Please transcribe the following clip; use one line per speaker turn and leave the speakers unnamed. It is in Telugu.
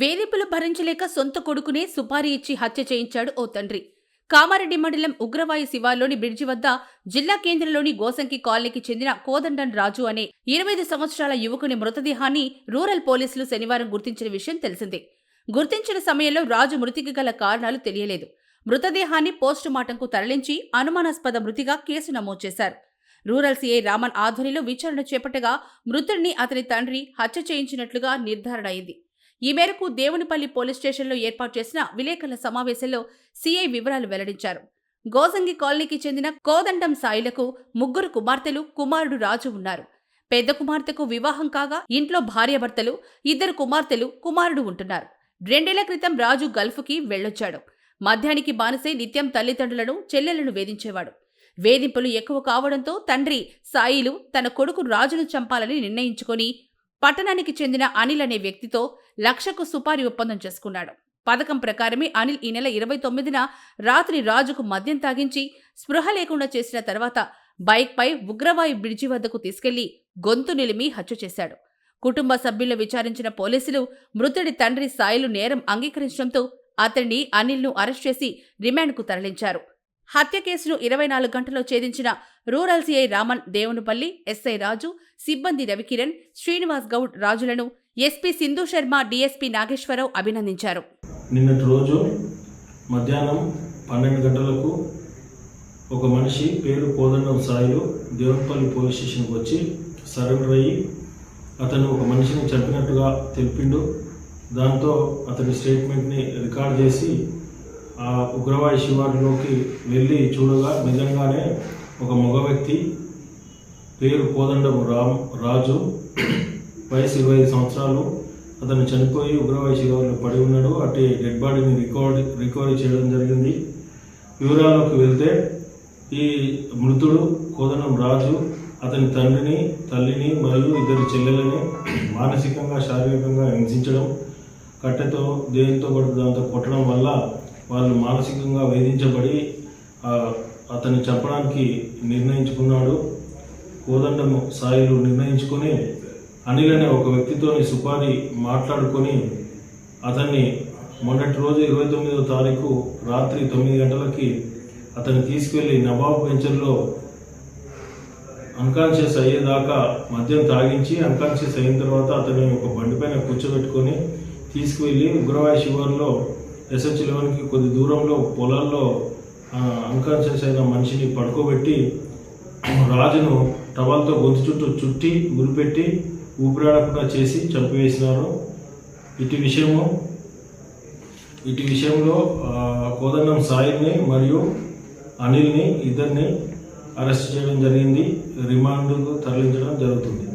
వేధింపులు భరించలేక సొంత కొడుకునే సుపారీ ఇచ్చి హత్య చేయించాడు ఓ తండ్రి. కామారెడ్డి మండలం ఉగ్రవాయు శివార్లోని బ్రిడ్జి వద్ద జిల్లా కేంద్రంలోని గోసంకి కాలనీకి చెందిన కోదండన్ రాజు అనే ఇరవై ఐదు సంవత్సరాల యువకుని మృతదేహాన్ని రూరల్ పోలీసులు శనివారం గుర్తించిన విషయం తెలిసిందే. గుర్తించిన సమయంలో రాజు మృతికి గల కారణాలు తెలియలేదు. మృతదేహాన్ని పోస్టుమార్టంకు తరలించి అనుమానాస్పద మృతిగా కేసు నమోదు చేశారు. రూరల్ సీఐ రామన్ ఆధ్వర్యంలో విచారణ చేపట్టగా మృతుడిని అతని తండ్రి హత్య చేయించినట్లుగా నిర్ధారణ అయింది. ఈ మేరకు దేవునిపల్లి పోలీస్ స్టేషన్లో ఏర్పాటు చేసిన విలేకరుల సమావేశంలో సీఐ వివరాలు వెల్లడించారు. గోసంగి కాలనీకి చెందిన కోదండం సాయిలకు ముగ్గురు కుమార్తెలు కుమారుడు రాజు ఉన్నారు. పెద్ద కుమార్తెకు వివాహం కాగా ఇంట్లో భార్యాభర్తలు ఇద్దరు కుమార్తెలు కుమారుడు ఉంటున్నారు. రెండేళ్ళ క్రితం రాజు గల్ఫ్కి వెళ్ళొచ్చాడు. మద్యానికి బానిసై నిత్యం తల్లిదండ్రులను చెల్లెలను వేధించేవాడు. వేధింపులు ఎక్కువ కావడంతో తండ్రి సాయిలు తన కొడుకు రాజును చంపాలని నిర్ణయించుకొని పట్టణానికి చెందిన అనిల్ అనే వ్యక్తితో లక్షకు సుపారీ ఒప్పందం చేసుకున్నాడు. పథకం ప్రకారమే అనిల్ ఈ నెల ఇరవై తొమ్మిదిన రాత్రి రాజుకు మద్యం తాగించి స్పృహ లేకుండా చేసిన తర్వాత బైక్పై ఉగ్రవాయు బ్రిడ్జి వద్దకు తీసుకెళ్ళి గొంతు నిలిమి హత్య చేశాడు. కుటుంబ సభ్యులు విచారించిన పోలీసులు మృతుడి తండ్రి సాయిలు నేరం అంగీకరించడంతో అతన్ని అనిల్ను అరెస్ట్ చేసి రిమాండ్కు తరలించారు. హత్య కేసును ఇరవై నాలుగు గంటల్లో ఛేదించిన rural CI Raman Devunupalli SI Raju సిబ్బంది రవికిరణ్ శ్రీనివాస్ గౌడ్ రాజులను ఎస్పీ సింధు శర్మ డిఎస్పీ నాగేశ్వరరావు అభినందించారు.
నిన్నటి రోజు మధ్యాహ్నం పన్నెండు గంటలకు ఒక మనిషి పేరు కోదండం సాయిలు దేవునపల్లి పోలీస్ స్టేషన్కి వచ్చి సరెండర్ అయ్యి అతను ఒక మనిషిని చంపినట్టుగా తెలిపిండు. దాంతో అతని స్టేట్మెంట్ని రికార్డ్ చేసి ఆ ఉగ్రవాది శివారులోకి వెళ్ళి చూడగా నిజంగానే ఒక మగ వ్యక్తి పేరు కోదండపు రామ్ రాజు వయసు ఇరవై ఐదు సంవత్సరాలు. అతను చనిపోయి ఉగ్రవాది శివారులో పడి ఉన్నాడు. అటు డెడ్ బాడీని రికవరీ రికవరీ చేయడం జరిగింది. వివరాల్లోకి వెళ్తే ఈ మృతుడు కోదనం రాజు అతని తండ్రిని తల్లిని మరియు ఇద్దరు చెల్లెలని మానసికంగా శారీరకంగా హింసించడం కట్టెతో దేనితో పడితే దాంతో కొట్టడం వల్ల వాళ్ళు మానసికంగా వేధించబడి ఆ, అతన్ని చంపడానికి నిర్ణయించుకున్నాడు. కోదండము సాయిలు నిర్ణయించుకొని అనిల్ అనే ఒక వ్యక్తితోని సుపారి మాట్లాడుకొని అతన్ని మొన్నటి రోజు ఇరవై తొమ్మిదో తారీఖు రాత్రి తొమ్మిది గంటలకి అతన్ని తీసుకెళ్ళి నవాబ్ వెంచర్లో అన్కాన్షియస్ అయ్యేదాకా మద్యం తాగించి అన్కాన్షియస్ అయిన తర్వాత అతని ఒక బండిపైన కూర్చోబెట్టుకొని తీసుకువెళ్ళి ఉగ్రవాయ శివార్లో ఎస్హెచ్ లెవెన్కి కొద్ది దూరంలో పొలాల్లో అన్కాన్షియస్ అయిన మనిషిని పడుకోబెట్టి రాజును టవల్తో గొంతు చుట్టూ చుట్టి గురిపెట్టి ఊపిరాడకుండా చేసి చంపివేసినారు. ఇటు విషయము ఇటు విషయంలో కోదండం సాయిని మరియు అనిల్ని ఇద్దరిని అరెస్ట్ చేయడం జరిగింది. రిమాండ్కు తరలించడం జరుగుతుంది.